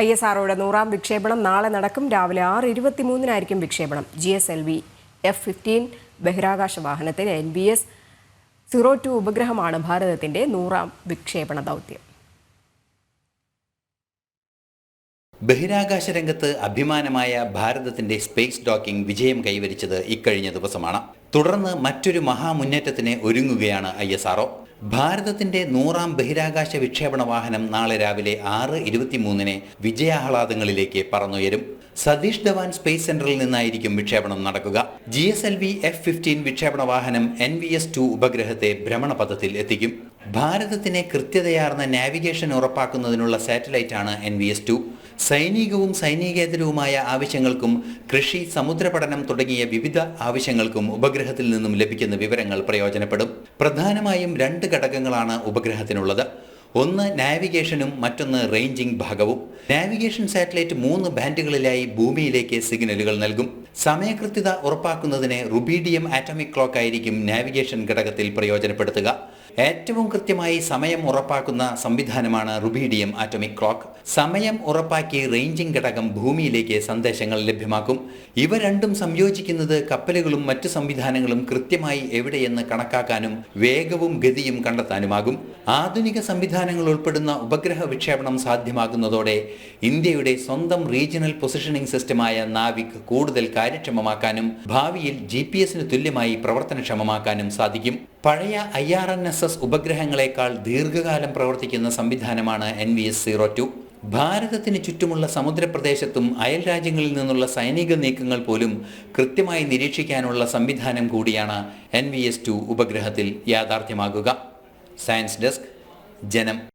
I S ആർഒയുടെ നൂറാം വിക്ഷേപണം നാളെ നടക്കും. രാവിലെ ആറ് ഇരുപത്തിമൂന്നിനായിരിക്കും വിക്ഷേപണം. G S L V F fifteen ബഹിരാകാശ വാഹനത്തിൽ N B S zero two ഉപഗ്രഹമാണ് ഭാരതത്തിന്റെ നൂറാം വിക്ഷേപണ ദൗത്യം. ബഹിരാകാശ രംഗത്ത് അഭിമാനമായ ഭാരതത്തിന്റെ സ്പേസ് ഡോക്കിംഗ് വിജയം കൈവരിച്ചത് ഇക്കഴിഞ്ഞ ദിവസമാണ്. തുടർന്ന് മറ്റൊരു മഹാമുന്നേറ്റത്തിന് ഒരുങ്ങുകയാണ് ഐ എസ് ആർഒ ഭാരതത്തിന്റെ നൂറാം ബഹിരാകാശ വിക്ഷേപണ വാഹനം നാളെ രാവിലെ ആറ് ഇരുപത്തിമൂന്നിന് വിജയാഹ്ലാദങ്ങളിലേക്ക് പറന്നുയരും. സതീഷ് ധവാൻ സ്പേസ് സെന്ററിൽ നിന്നായിരിക്കും വിക്ഷേപണം നടക്കുക. G S L V F fifteen വിക്ഷേപണ വാഹനം എൻ വി എസ് ടു ഉപഗ്രഹത്തെ ഭ്രമണപഥത്തിൽ എത്തിക്കും. ഭാരതത്തിന് കൃത്യതയാർന്ന നാവിഗേഷൻ ഉറപ്പാക്കുന്നതിനുള്ള സാറ്റലൈറ്റാണ് എൻ വി എസ് ടു സൈനികവും സൈനികേതരവുമായ ആവശ്യങ്ങൾക്കും കൃഷി സമുദ്രപഠനം തുടങ്ങിയ വിവിധ ആവശ്യങ്ങൾക്കും ഉപഗ്രഹത്തിൽ നിന്നും ലഭിക്കുന്ന വിവരങ്ങൾ പ്രയോജനപ്പെടും. പ്രധാനമായും രണ്ട് ഘടകങ്ങളാണ് ഉപഗ്രഹത്തിനുള്ളത്. ഒന്ന് നാവിഗേഷനും മറ്റൊന്ന് റേഞ്ചിംഗ് ഭാഗവും. നാവിഗേഷൻ സാറ്റലൈറ്റ് മൂന്ന് ബാൻഡുകളിലായി ഭൂമിയിലേക്ക് സിഗ്നലുകൾ നൽകും. സമയകൃത്യത ഉറപ്പാക്കുന്നതിന് റുബീഡിയം ആറ്റോമിക് ക്ലോക്ക് ആയിരിക്കും നാവിഗേഷൻ ഘടകത്തിൽ പ്രയോജനപ്പെടുത്തുക. ഏറ്റവും കൃത്യമായി സമയം ഉറപ്പാക്കുന്ന സംവിധാനമാണ് റുബീഡിയം ആറ്റോമിക് ക്ലോക്ക്. സമയം ഉറപ്പാക്കി റേഞ്ചിംഗ് ഘടകം ഭൂമിയിലേക്ക് സന്ദേശങ്ങൾ ലഭ്യമാക്കും. ഇവ രണ്ടും സംയോജിക്കുന്നത് കപ്പലുകളും മറ്റു സംവിധാനങ്ങളും കൃത്യമായി എവിടെയെന്ന് കണക്കാക്കാനും വേഗവും ഗതിയും കണ്ടെത്താനുമാകും. ആധുനിക സംവിധാനങ്ങൾ ഉൾപ്പെടുന്ന ഉപഗ്രഹ വിക്ഷേപണം സാധ്യമാകുന്നതോടെ ഇന്ത്യയുടെ സ്വന്തം റീജിയണൽ പൊസിഷനിംഗ് സിസ്റ്റമായ നാവിക് കൂടുതൽ കാര്യക്ഷമമാക്കാനും ഭാവിയിൽ ജി പി എസിന് തുല്യമായി പ്രവർത്തനക്ഷമമാക്കാനും സാധിക്കും. പഴയ I R N S S ഉപഗ്രഹങ്ങളെക്കാൾ ദീർഘകാലം പ്രവർത്തിക്കുന്ന സംവിധാനമാണ് N V S zero two ഭാരതത്തിന് ചുറ്റുമുള്ള സമുദ്രപ്രദേശത്തും അയൽ രാജ്യങ്ങളിൽ നിന്നുള്ള സൈനിക നീക്കങ്ങൾ പോലും കൃത്യമായി നിരീക്ഷിക്കാനുള്ള സംവിധാനം കൂടിയാണ് എൻ വി എസ് ടു ഉപഗ്രഹത്തിൽ യാഥാർത്ഥ്യമാകുക. Science desk Janam.